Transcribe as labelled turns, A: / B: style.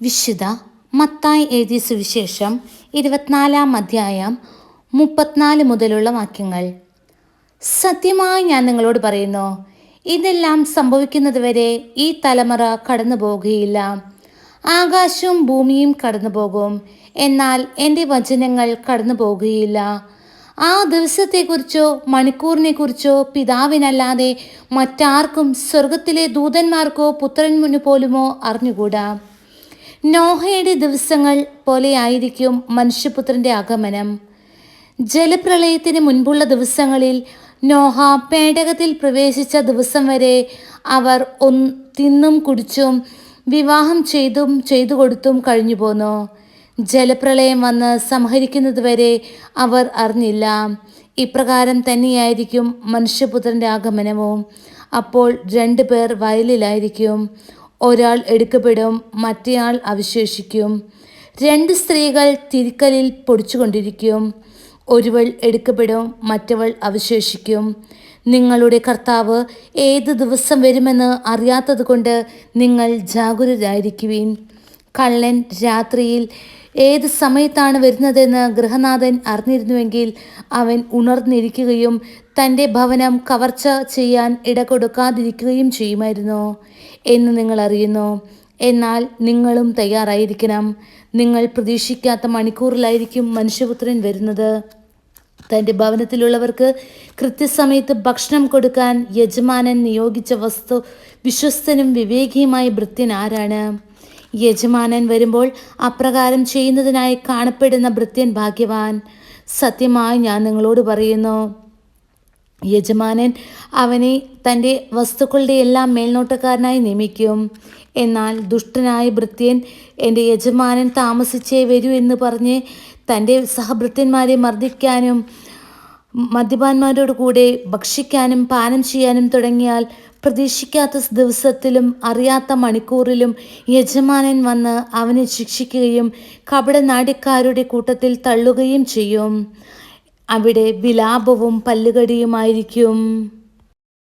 A: വിശുദ്ധ മത്തായി എഴുതിയ സുവിശേഷം ഇരുപത്തിനാലാം അധ്യായം മുപ്പത്തിനാല് മുതലുള്ള വാക്യങ്ങൾ. സത്യമായി ഞാൻ നിങ്ങളോട് പറയുന്നു ഇതെല്ലാം സംഭവിക്കുന്നതുവരെ ഈ തലമുറ കടന്നു പോകുകയില്ല ആകാശവും ഭൂമിയും കടന്നു പോകും എന്നാൽ എന്റെ വചനങ്ങൾ കടന്നു പോകുകയില്ല ആ ദിവസത്തെക്കുറിച്ചോ മണിക്കൂറിനെക്കുറിച്ചോ പിതാവിനല്ലാതെ മറ്റാർക്കും സ്വർഗത്തിലെ ദൂതന്മാർക്കോ പുത്രൻ മുന്നു പോലുമോ അറിഞ്ഞുകൂടാ. നോഹയുടെ ദിവസങ്ങൾ പോലെയായിരിക്കും മനുഷ്യപുത്രന്റെ ആഗമനം. ജലപ്രളയത്തിന് മുൻപുള്ള ദിവസങ്ങളിൽ നോഹ പേടകത്തിൽ പ്രവേശിച്ച ദിവസം വരെ അവർ ഒന്ന് തിന്നും കുടിച്ചും വിവാഹം ചെയ്തും ചെയ്തു കൊടുത്തും കഴിഞ്ഞു പോന്നു. ജലപ്രളയം വന്ന് സംഹരിക്കുന്നതുവരെ അവർ അറിഞ്ഞില്ല. ഇപ്രകാരം തന്നെയായിരിക്കും മനുഷ്യപുത്രന്റെ ആഗമനവും. അപ്പോൾ രണ്ടു പേർ വയലിലായിരിക്കും. ഒരാൾ എടുക്കപ്പെടും മറ്റേയാൾ അവശേഷിക്കും. രണ്ട് സ്ത്രീകൾ തിരിക്കലിൽ പൊടിച്ചുകൊണ്ടിരിക്കും. ഒരുവൾ എടുക്കപ്പെടും മറ്റവൾ അവശേഷിക്കും. നിങ്ങളുടെ കർത്താവ് ഏത് ദിവസം വരുമെന്ന് അറിയാത്തതുകൊണ്ട് നിങ്ങൾ ജാഗരൂകരായിരിക്കുവിൻ കള്ളൻ രാത്രിയിൽ ഏത് സമയത്താണ് വരുന്നതെന്ന് ഗൃഹനാഥൻ അറിഞ്ഞിരുന്നുവെങ്കിൽ അവൻ ഉണർന്നിരിക്കുകയും തന്റെ ഭവനം കവർച്ച ചെയ്യാൻ ഇടകൊടുക്കാതിരിക്കുകയും ചെയ്യുമായിരുന്നു എന്ന് നിങ്ങൾ അറിയുന്നു. എന്നാൽ നിങ്ങളും തയ്യാറായിരിക്കണം. നിങ്ങൾ പ്രതീക്ഷിക്കാത്ത മണിക്കൂറിലായിരിക്കും മനുഷ്യപുത്രൻ വരുന്നത്. തന്റെ ഭവനത്തിലുള്ളവർക്ക് കൃത്യസമയത്ത് ഭക്ഷണം കൊടുക്കാൻ യജമാനൻ നിയോഗിച്ച വസ്തു വിശ്വസ്തനും വിവേകിയുമായ ഭൃത്യൻ ആരാണ്? യജമാനൻ വരുമ്പോൾ അപ്രകാരം ചെയ്യുന്നതിനായി കാണപ്പെടുന്ന ഭൃത്യൻ ഭാഗ്യവാൻ. സത്യമായി ഞാൻ നിങ്ങളോട് പറയുന്നു യജമാനൻ അവനെ തന്റെ വസ്തുക്കളുടെ എല്ലാം മേൽനോട്ടക്കാരനായി നിയമിക്കും. എന്നാൽ ദുഷ്ടനായ ഭൃത്യൻ എന്റെ യജമാനൻ താമസിച്ചേ വരൂ എന്ന് പറഞ്ഞ് തന്റെ സഹഭൃത്യന്മാരെ മർദ്ദിക്കാനും മദ്യപാന്മാരോട് കൂടെ ഭക്ഷിക്കാനും പാനം ചെയ്യാനും തുടങ്ങിയാൽ പ്രതീക്ഷിക്കാത്ത ദിവസത്തിലും അറിയാത്ത മണിക്കൂറിലും യജമാനൻ വന്ന് അവനെ ശിക്ഷിക്കുകയും കപടനാട്യക്കാരുടെ കൂട്ടത്തിൽ തള്ളുകയും ചെയ്യും. അവിടെ വിലാപവും പല്ലുകടിയുമായിരിക്കും.